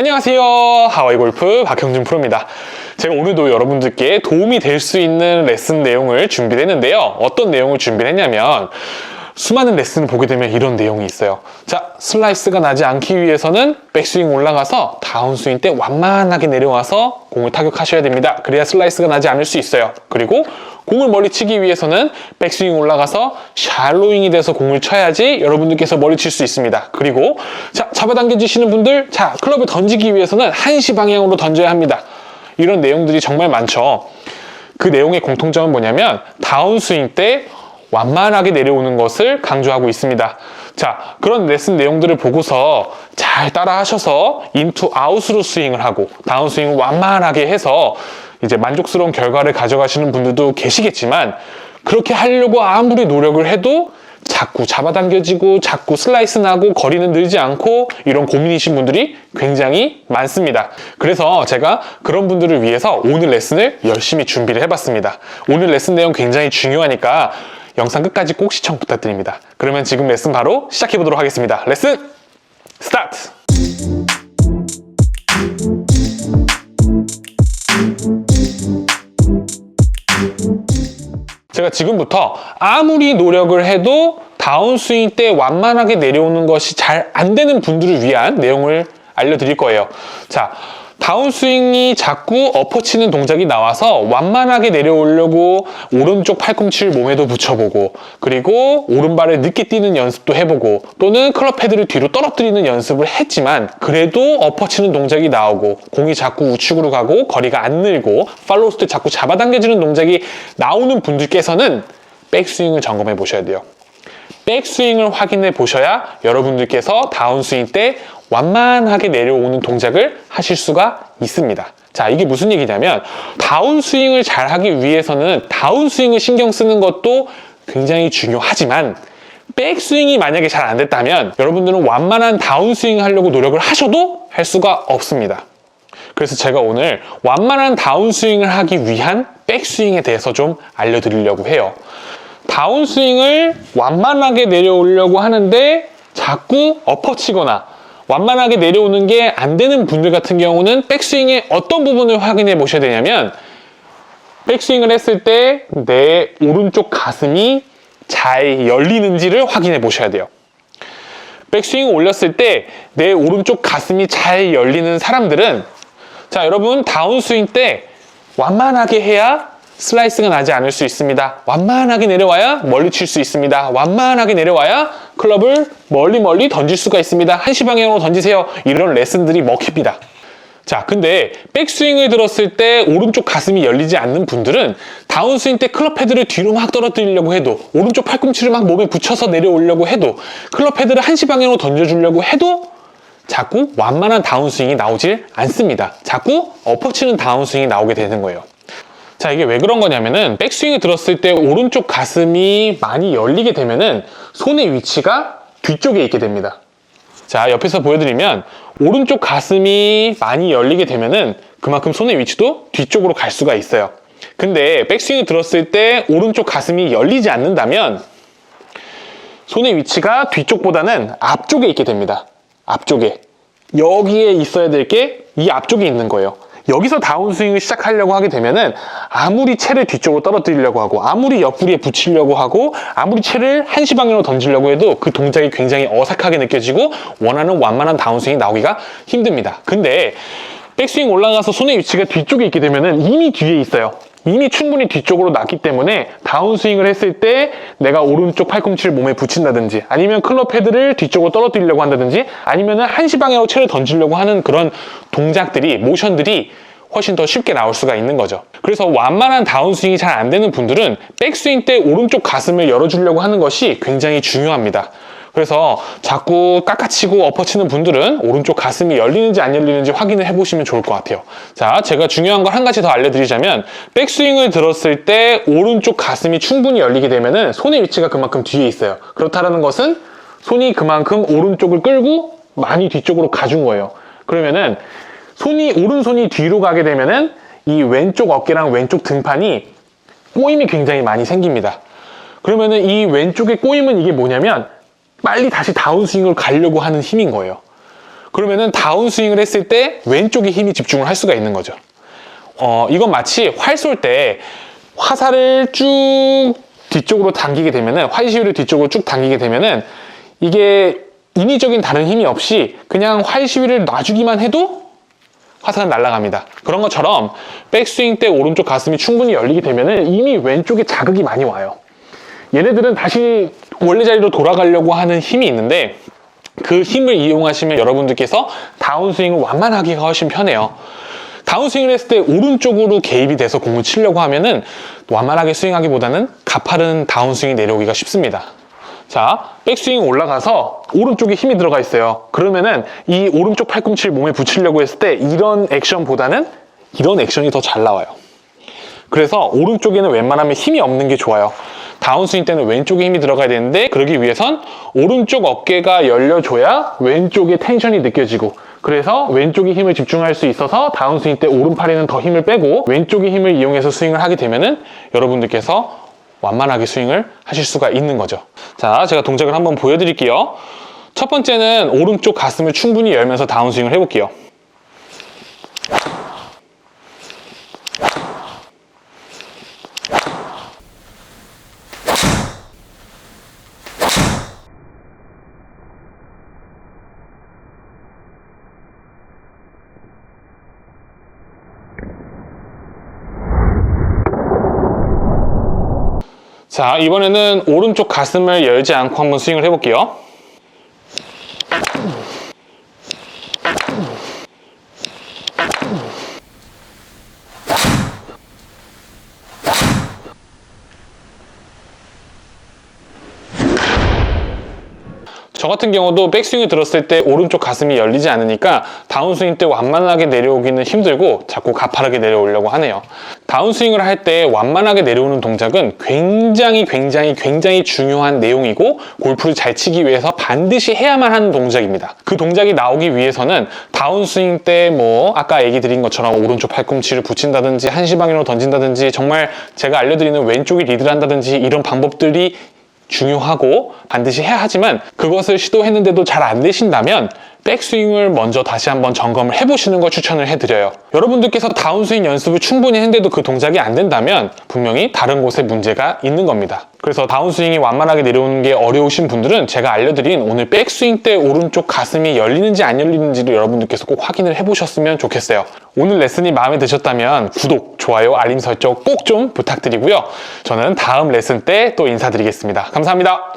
안녕하세요. 하와이 골프 박형준 프로입니다. 제가 오늘도 여러분들께 도움이 될 수 있는 레슨 내용을 준비했는데요. 어떤 내용을 준비했냐면 수많은 레슨을 보게 되면 이런 내용이 있어요. 자, 슬라이스가 나지 않기 위해서는 백스윙 올라가서 다운스윙 때 완만하게 내려와서 공을 타격하셔야 됩니다. 그래야 슬라이스가 나지 않을 수 있어요. 그리고 공을 멀리 치기 위해서는 백스윙 올라가서 샬로잉이 돼서 공을 쳐야지 여러분들께서 멀리 칠 수 있습니다. 그리고 자, 잡아당겨지시는 분들, 자, 클럽을 던지기 위해서는 한시 방향으로 던져야 합니다. 이런 내용들이 정말 많죠. 그 내용의 공통점은 뭐냐면 다운스윙 때 완만하게 내려오는 것을 강조하고 있습니다. 자, 그런 레슨 내용들을 보고서 잘 따라 하셔서 인투 아웃으로 스윙을 하고 다운 스윙을 완만하게 해서 이제 만족스러운 결과를 가져가시는 분들도 계시겠지만 그렇게 하려고 아무리 노력을 해도 자꾸 잡아당겨지고 자꾸 슬라이스 나고 거리는 늘지 않고 이런 고민이신 분들이 굉장히 많습니다. 그래서 제가 그런 분들을 위해서 오늘 레슨을 열심히 준비를 해봤습니다. 오늘 레슨 내용 굉장히 중요하니까 영상 끝까지 꼭 시청 부탁드립니다. 그러면 지금 레슨 바로 시작해 보도록 하겠습니다. 레슨 스타트! 제가 지금부터 아무리 노력을 해도 다운스윙 때 완만하게 내려오는 것이 잘 안 되는 분들을 위한 내용을 알려드릴 거예요. 자, 다운스윙이 자꾸 엎어치는 동작이 나와서 완만하게 내려오려고 오른쪽 팔꿈치를 몸에도 붙여보고 그리고 오른발을 늦게 뛰는 연습도 해보고 또는 클럽 패드를 뒤로 떨어뜨리는 연습을 했지만 그래도 엎어치는 동작이 나오고 공이 자꾸 우측으로 가고 거리가 안 늘고 팔로우 때 자꾸 잡아당겨지는 동작이 나오는 분들께서는 백스윙을 점검해 보셔야 돼요. 백스윙을 확인해 보셔야 여러분들께서 다운스윙 때 완만하게 내려오는 동작을 하실 수가 있습니다. 자, 이게 무슨 얘기냐면 다운스윙을 잘 하기 위해서는 다운스윙을 신경 쓰는 것도 굉장히 중요하지만 백스윙이 만약에 잘 안 됐다면 여러분들은 완만한 다운스윙 하려고 노력을 하셔도 할 수가 없습니다. 그래서 제가 오늘 완만한 다운스윙을 하기 위한 백스윙에 대해서 좀 알려드리려고 해요. 다운스윙을 완만하게 내려오려고 하는데 자꾸 엎어치거나 완만하게 내려오는 게 안 되는 분들 같은 경우는 백스윙의 어떤 부분을 확인해 보셔야 되냐면 백스윙을 했을 때 내 오른쪽 가슴이 잘 열리는지를 확인해 보셔야 돼요. 백스윙 올렸을 때 내 오른쪽 가슴이 잘 열리는 사람들은 자 여러분 다운스윙 때 완만하게 해야 슬라이스가 나지 않을 수 있습니다. 완만하게 내려와야 멀리 칠 수 있습니다. 완만하게 내려와야 클럽을 멀리 멀리 던질 수가 있습니다. 한시 방향으로 던지세요. 이런 레슨들이 먹힙니다. 자, 근데 백스윙을 들었을 때 오른쪽 가슴이 열리지 않는 분들은 다운스윙 때 클럽 패드를 뒤로 막 떨어뜨리려고 해도 오른쪽 팔꿈치를 막 몸에 붙여서 내려오려고 해도 클럽 패드를 한시 방향으로 던져주려고 해도 자꾸 완만한 다운스윙이 나오질 않습니다. 자꾸 엎어치는 다운스윙이 나오게 되는 거예요. 자, 이게 왜 그런 거냐면은 백스윙이 들었을 때 오른쪽 가슴이 많이 열리게 되면은 손의 위치가 뒤쪽에 있게 됩니다. 자, 옆에서 보여드리면 오른쪽 가슴이 많이 열리게 되면은 그만큼 손의 위치도 뒤쪽으로 갈 수가 있어요. 근데 백스윙이 들었을 때 오른쪽 가슴이 열리지 않는다면 손의 위치가 뒤쪽보다는 앞쪽에 있게 됩니다. 앞쪽에. 여기에 있어야 될 게 이 앞쪽에 있는 거예요. 여기서 다운스윙을 시작하려고 하게 되면은 아무리 채를 뒤쪽으로 떨어뜨리려고 하고 아무리 옆구리에 붙이려고 하고 아무리 채를 한시 방향으로 던지려고 해도 그 동작이 굉장히 어색하게 느껴지고 원하는 완만한 다운스윙이 나오기가 힘듭니다. 근데 백스윙 올라가서 손의 위치가 뒤쪽에 있게 되면은 이미 뒤에 있어요. 이미 충분히 뒤쪽으로 났기 때문에 다운스윙을 했을 때 내가 오른쪽 팔꿈치를 몸에 붙인다든지 아니면 클럽 헤드를 뒤쪽으로 떨어뜨리려고 한다든지 아니면 한시 방향으로 채를 던지려고 하는 그런 동작들이 모션들이 훨씬 더 쉽게 나올 수가 있는 거죠. 그래서 완만한 다운스윙이 잘 안 되는 분들은 백스윙 때 오른쪽 가슴을 열어주려고 하는 것이 굉장히 중요합니다. 그래서 자꾸 깎아치고 엎어치는 분들은 오른쪽 가슴이 열리는지 안 열리는지 확인을 해보시면 좋을 것 같아요. 자, 제가 중요한 걸 한 가지 더 알려드리자면 백스윙을 들었을 때 오른쪽 가슴이 충분히 열리게 되면은 손의 위치가 그만큼 뒤에 있어요. 그렇다는 것은 손이 그만큼 오른쪽을 끌고 많이 뒤쪽으로 가준 거예요. 그러면은 손이 오른손이 뒤로 가게 되면은 이 왼쪽 어깨랑 왼쪽 등판이 꼬임이 굉장히 많이 생깁니다. 그러면은 이 왼쪽의 꼬임은 이게 뭐냐면 빨리 다시 다운스윙을 가려고 하는 힘인 거예요. 그러면은 다운스윙을 했을 때 왼쪽에 힘이 집중을 할 수가 있는 거죠. 어, 이건 마치 활 쏠 때 화살을 쭉 뒤쪽으로 당기게 되면은 활시위를 뒤쪽으로 쭉 당기게 되면은 이게 인위적인 다른 힘이 없이 그냥 활시위를 놔주기만 해도 화살은 날아갑니다. 그런 것처럼 백스윙 때 오른쪽 가슴이 충분히 열리게 되면은 이미 왼쪽에 자극이 많이 와요. 얘네들은 다시 원래 자리로 돌아가려고 하는 힘이 있는데 그 힘을 이용하시면 여러분들께서 다운스윙을 완만하기가 훨씬 편해요. 다운스윙을 했을 때 오른쪽으로 개입이 돼서 공을 치려고 하면은 완만하게 스윙하기보다는 가파른 다운스윙이 내려오기가 쉽습니다. 자, 백스윙 올라가서 오른쪽에 힘이 들어가 있어요. 그러면은 이 오른쪽 팔꿈치를 몸에 붙이려고 했을 때 이런 액션보다는 이런 액션이 더 잘 나와요. 그래서 오른쪽에는 웬만하면 힘이 없는 게 좋아요. 다운스윙 때는 왼쪽에 힘이 들어가야 되는데 그러기 위해선 오른쪽 어깨가 열려줘야 왼쪽에 텐션이 느껴지고 그래서 왼쪽에 힘을 집중할 수 있어서 다운스윙 때 오른팔에는 더 힘을 빼고 왼쪽의 힘을 이용해서 스윙을 하게 되면은 여러분들께서 완만하게 스윙을 하실 수가 있는 거죠. 자, 제가 동작을 한번 보여드릴게요. 첫 번째는 오른쪽 가슴을 충분히 열면서 다운스윙을 해볼게요. 자, 이번에는 오른쪽 가슴을 열지 않고 한번 스윙을 해볼게요. 저 같은 경우도 백스윙을 들었을 때 오른쪽 가슴이 열리지 않으니까 다운스윙 때 완만하게 내려오기는 힘들고 자꾸 가파르게 내려오려고 하네요. 다운스윙을 할 때 완만하게 내려오는 동작은 굉장히 굉장히 굉장히 중요한 내용이고 골프를 잘 치기 위해서 반드시 해야만 하는 동작입니다. 그 동작이 나오기 위해서는 다운스윙 때 뭐 아까 얘기 드린 것처럼 오른쪽 팔꿈치를 붙인다든지 한시방향으로 던진다든지 정말 제가 알려드리는 왼쪽이 리드를 한다든지 이런 방법들이 중요하고 반드시 해야 하지만 그것을 시도했는데도 잘 안 되신다면 백스윙을 먼저 다시 한번 점검을 해보시는 걸 추천을 해드려요. 여러분들께서 다운스윙 연습을 충분히 했는데도 그 동작이 안 된다면 분명히 다른 곳에 문제가 있는 겁니다. 그래서 다운스윙이 완만하게 내려오는 게 어려우신 분들은 제가 알려드린 오늘 백스윙 때 오른쪽 가슴이 열리는지 안 열리는지를 여러분들께서 꼭 확인을 해보셨으면 좋겠어요. 오늘 레슨이 마음에 드셨다면 구독, 좋아요, 알림 설정 꼭 좀 부탁드리고요. 저는 다음 레슨 때 또 인사드리겠습니다. 감사합니다.